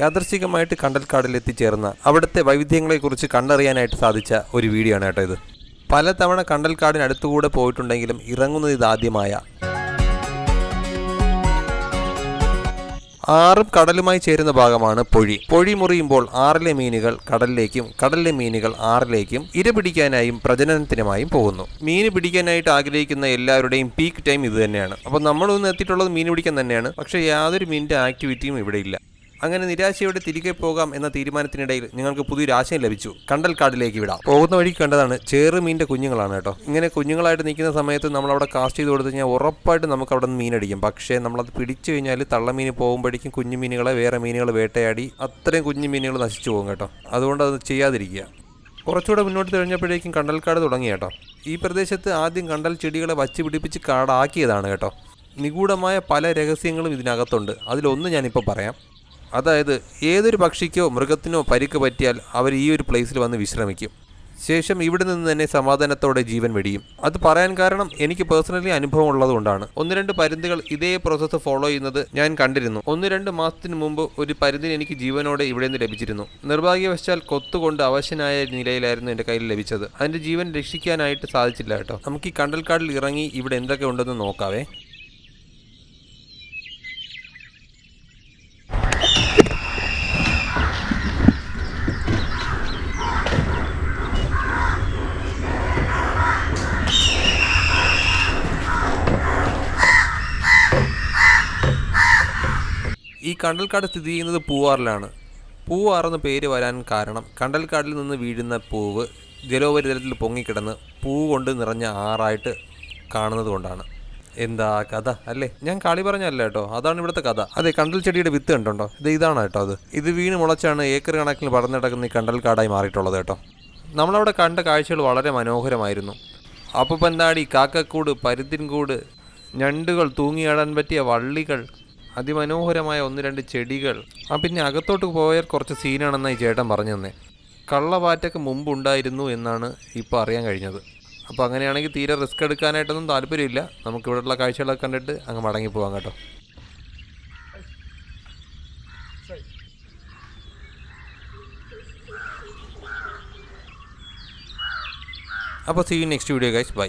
യാദർശികമായിട്ട് കണ്ടൽക്കാടിൽ എത്തിച്ചേർന്ന അവിടുത്തെ വൈവിധ്യങ്ങളെക്കുറിച്ച് കണ്ടറിയാനായിട്ട് സാധിച്ച ഒരു വീഡിയോ ആണ് കേട്ടോ ഇത്. പലതവണ കണ്ടൽക്കാടിനടുത്തുകൂടെ പോയിട്ടുണ്ടെങ്കിലും ഇറങ്ങുന്നത് ഇതാദ്യമായ. ആറും കടലുമായി ചേരുന്ന ഭാഗമാണ് പൊഴി. പൊഴി മുറിയുമ്പോൾ ആറിലെ മീനുകൾ കടലിലേക്കും കടലിലെ മീനുകൾ ആറിലേക്കും ഇര പിടിക്കാനായും പ്രജനനത്തിനുമായും പോകുന്നു. മീൻ പിടിക്കാനായിട്ട് ആഗ്രഹിക്കുന്ന എല്ലാവരുടെയും പീക്ക് ടൈം ഇത് തന്നെയാണ്. അപ്പോൾ നമ്മളൊന്ന് എത്തിയിട്ടുള്ളത് മീൻ പിടിക്കാൻ തന്നെയാണ്. പക്ഷേ യാതൊരു മീനിന്റെ ആക്ടിവിറ്റിയും ഇവിടെ ഇല്ല. അങ്ങനെ നിരാശയോടെ തിരികെ പോകാം എന്ന തീരുമാനത്തിനിടയിൽ നിങ്ങൾക്ക് പുതിയൊരു ആശയം ലഭിച്ചു. കണ്ടൽക്കാടിലേക്ക് വിടാം. പോകുന്ന വഴിക്ക് കണ്ടതാണ് ചേറ് മീനിന്റെ കുഞ്ഞുങ്ങളാണ് കേട്ടോ. ഇങ്ങനെ കുഞ്ഞുങ്ങളായിട്ട് നിൽക്കുന്ന സമയത്ത് നമ്മൾ അവിടെ കാസ്റ്റ് ചെയ്ത് കൊടുത്തു കഴിഞ്ഞാൽ ഉറപ്പായിട്ട് നമുക്ക് അവിടെ നിന്ന് മീനടിക്കും. പക്ഷേ നമ്മളത് പിടിച്ചു കഴിഞ്ഞാൽ തള്ളമീൻ പോകുമ്പോഴേക്കും കുഞ്ഞു മീനുകളെ വേറെ മീനുകൾ വേട്ടയാടി അത്രയും കുഞ്ഞു മീനുകൾ നശിച്ചു പോകും കേട്ടോ. അതുകൊണ്ട് അത് ചെയ്യാതിരിക്കുക. കുറച്ചുകൂടെ മുന്നോട്ട് തെളിഞ്ഞപ്പോഴേക്കും കണ്ടൽക്കാട് തുടങ്ങി കേട്ടോ. ഈ പ്രദേശത്ത് ആദ്യം കണ്ടൽ ചെടികളെ വച്ച് പിടിപ്പിച്ച് കാടാക്കിയതാണ് കേട്ടോ. നിഗൂഢമായ പല രഹസ്യങ്ങളും ഇതിനകത്തുണ്ട്. അതിലൊന്ന് ഞാനിപ്പോൾ പറയാം. അതായത് ഏതൊരു പക്ഷിക്കോ മൃഗത്തിനോ പരിക്ക് പറ്റിയാൽ അവർ ഈ ഒരു പ്ലേസിൽ വന്ന് വിശ്രമിക്കും. ശേഷം ഇവിടെ നിന്ന് തന്നെ സമാധാനത്തോടെ ജീവൻ വെടിയും. അത് പറയാൻ കാരണം എനിക്ക് പേഴ്സണലി അനുഭവം ഉള്ളതുകൊണ്ടാണ്. ഒന്ന് രണ്ട് പരുന്തുകൾ ഇതേ പ്രോസസ്സ് ഫോളോ ചെയ്യുന്നത് ഞാൻ കണ്ടിരുന്നു. ഒന്ന് രണ്ട് മാസത്തിന് മുമ്പ് ഒരു പരുന്തിന് എനിക്ക് ജീവനോടെ ഇവിടെ നിന്ന് ലഭിച്ചിരുന്നു. നിർഭാഗ്യവശാൽ കൊത്തുകൊണ്ട് അവശനായ നിലയിലായിരുന്നു എന്റെ കയ്യിൽ ലഭിച്ചത്. അതിന്റെ ജീവൻ രക്ഷിക്കാനായിട്ട് സാധിച്ചില്ല കേട്ടോ. നമുക്ക് ഈ കണ്ടൽക്കാടിൽ ഇറങ്ങി ഇവിടെ എന്തൊക്കെ ഉണ്ടെന്ന് നോക്കാവേ. ഈ കണ്ടൽക്കാട് സ്ഥിതി ചെയ്യുന്നത് പൂവാറിലാണ്. പൂവാർ എന്ന പേര് വരാൻ കാരണം കണ്ടൽക്കാടിൽ നിന്ന് വീഴുന്ന പൂവ് ജലോപരിതലത്തിൽ പൊങ്ങിക്കിടന്ന് പൂ കൊണ്ട് നിറഞ്ഞ ആറായിട്ട് കാണുന്നത് കൊണ്ടാണ്. എന്താ കഥ അല്ലേ? ഞാൻ കളി പറഞ്ഞല്ല കേട്ടോ. അതാണ് ഇവിടുത്തെ കഥ. അതെ കണ്ടൽ ചെടിയുടെ വിത്ത് കണ്ടുണ്ടോ? ഇത് ഇതാണ് കേട്ടോ അത്. ഇത് വീണ് മുളച്ചാണ് ഏക്കർ കണക്കിൽ പടർന്നു കിടക്കുന്ന ഈ കണ്ടൽക്കാടായി മാറിയിട്ടുള്ളത് കേട്ടോ. നമ്മളവിടെ കണ്ട കാഴ്ചകൾ വളരെ മനോഹരമായിരുന്നു. അപ്പപ്പന്താടി കാക്കക്കൂട് പരുത്തിൻകൂട് ഞണ്ടുകൾ തൂങ്ങിയാടാൻ പറ്റിയ വള്ളികൾ അതിമനോഹരമായ ഒന്ന് രണ്ട് ചെടികൾ. ആ പിന്നെ അകത്തോട്ട് പോയാൽ കുറച്ച് സീനാണെന്നായി ചേട്ടൻ പറഞ്ഞു തന്നെ കള്ളവാറ്റക്ക് മുമ്പ് ഉണ്ടായിരുന്നു എന്നാണ് ഇപ്പോൾ അറിയാൻ കഴിഞ്ഞത്. അപ്പോൾ അങ്ങനെയാണെങ്കിൽ തീരെ റിസ്ക് എടുക്കാനായിട്ടൊന്നും താല്പര്യമില്ല. നമുക്ക് ഇവിടെയുള്ള കാഴ്ചകളൊക്കെ കണ്ടിട്ട് അങ്ങ് മടങ്ങി പോകാം കേട്ടോ. അപ്പോൾ see next video guys bye